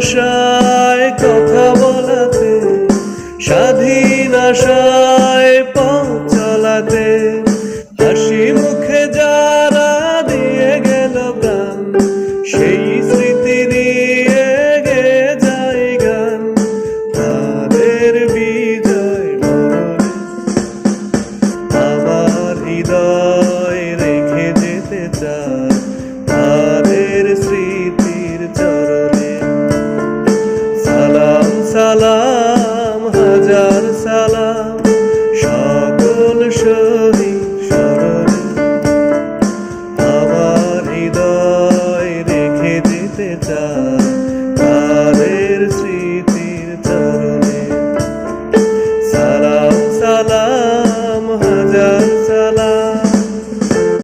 আশায় কথা বলাতে, স্বাধীন আশায় পথ চলাতে, হাসি মুখে যারা দিয়ে গেল প্রাণ, সেই স্মৃতি নিয়ে গে যাই গান, তাদের বিজয় আমার হৃদয় রেখে যেতে চায় তাদের that